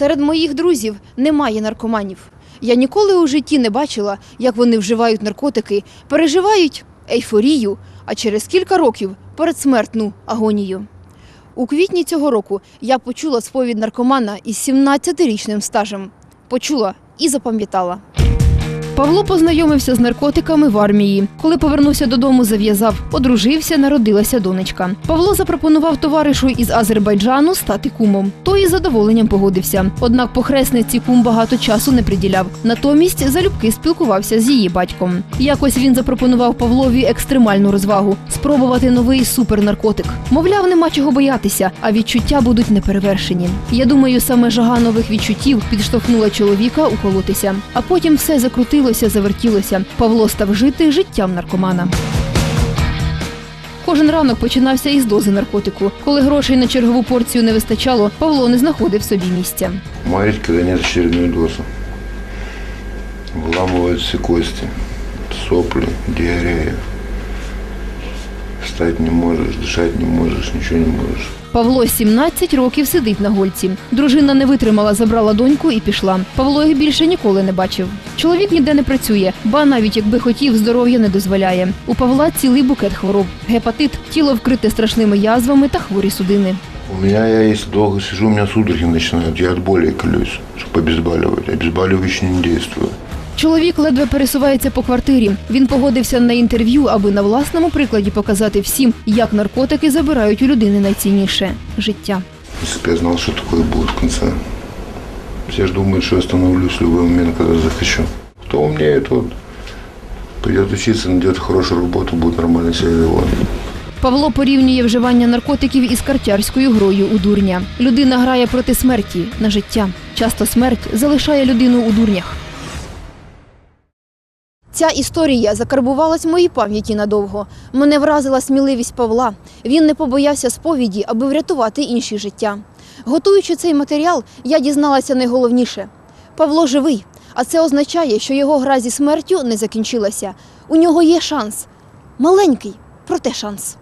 Серед моїх друзів немає наркоманів. Я ніколи у житті не бачила, як вони вживають наркотики, переживають ейфорію, а через кілька років передсмертну агонію. У квітні цього року я почула сповідь наркомана із 17-річним стажем. Почула і запам'ятала. Павло познайомився з наркотиками в армії. Коли повернувся додому, зав'язав, одружився, народилася донечка. Павло запропонував товаришу із Азербайджану стати кумом. Той із задоволенням погодився. Однак похресниці кум багато часу не приділяв. Натомість залюбки спілкувався з її батьком. Якось він запропонував Павлові екстремальну розвагу спробувати новий супернаркотик. Мовляв, нема чого боятися, а відчуття будуть неперевершені. Я думаю, саме жага нових відчуттів підштовхнула чоловіка уколотися. А потім все закрутилося, завертілося. Павло став жити життям наркомана. Кожен ранок починався із дози наркотику. Коли грошей на чергову порцію не вистачало, Павло не знаходив собі місця. Мають нет очередную дозу. Вламывают кості, соплі, сопли, Встать не можешь, дышать не можешь, ничего не можешь. Павло 17 років сидить на гольці. Дружина не витримала, забрала доньку і пішла. Павло їх більше ніколи не бачив. Чоловік ніде не працює, ба навіть якби хотів, здоров'я не дозволяє. У Павла цілий букет хвороб: гепатит, тіло вкрите страшними язвами та хворі судини. У меня, я если долго сижу, у меня судороги начинают. Я от боли колюсь, чтобы обезболивать. Обезболивающие не действуют. Чоловік ледве пересувається по квартирі. Він погодився на інтерв'ю, аби на власному прикладі показати всім, як наркотики забирають у людини найцінніше життя. Если бы я знал, что такое будет в конце. Все же думают, что я остановлюсь в любой момент, когда захочу. Кто умнее, тот придет учиться, найдет хорошую работу, будет нормально себя вела. Павло порівнює вживання наркотиків із картярською грою у дурня. Людина грає проти смерті на життя. Часто смерть залишає людину у дурнях. Ця історія закарбувалась в моїй пам'яті надовго. Мене вразила сміливість Павла. Він не побоявся сповіді, аби врятувати інші життя. Готуючи цей матеріал, я дізналася найголовніше. Павло живий, а це означає, що його гра зі смертю не закінчилася. У нього є шанс. Маленький, проте шанс.